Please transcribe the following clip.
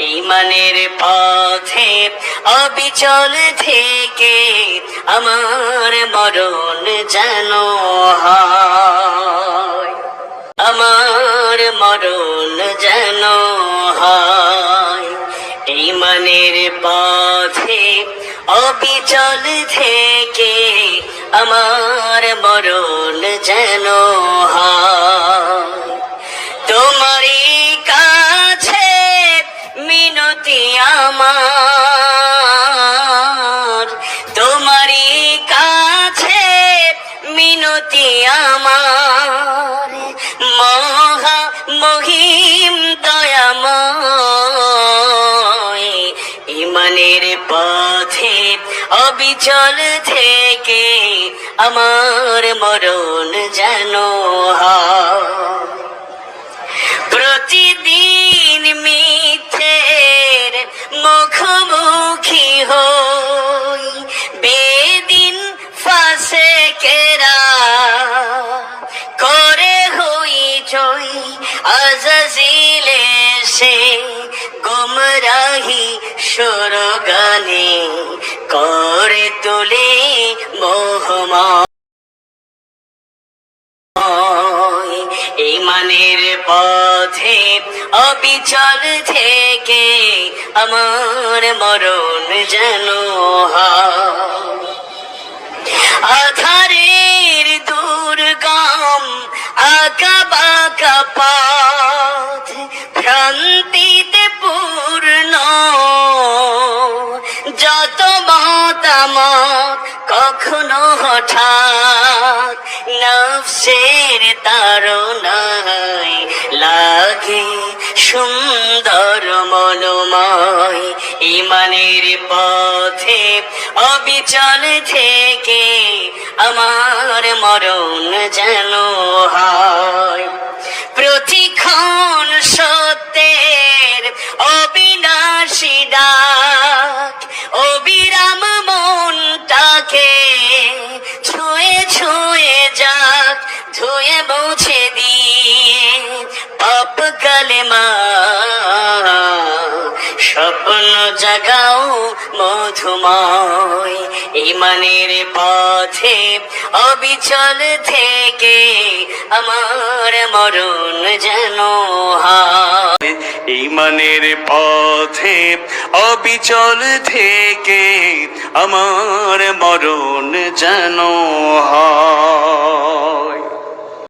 ইমানের পথে অবিচল থেকে আমার মরণ যেন হয়। আমার মরণ যেন হয়। ইমানের পথে অবিচল থেকে আমার মরণ যেন হয়। তোমারই মিনতি আমার। তোমারই কাছে মিনতি আমার। মহা মহিম দয়াময়। ইমানের পথে অবিচল থেকে আমার মরণ যেন চই আজাজিলে সে গুমরাহি সরগানে করে তোলে মোহমা ইমানের পথে অবিচল থেকে আমার মরণ যেন। আধারের দুর্গম আঁকা বাঁকা পথ ভ্রান্তিতে পূর্ণ যত মতামত কখনো হঠাৎ নফসের তারনায় লাগে সুন্দর মনোময় ইমানের পথে অবিচল থেকে আমার মরণ যেন হয়। ধুয়ে মুছে দিয়ে, পাপ কালেমা। স্বপ্ন জাগাও মধুময়, ইমানের পথে অবিচল থেকে আমার মরণ যেন ইমানের পথে অবিচল থেকে আমার মরণ যেন হয়।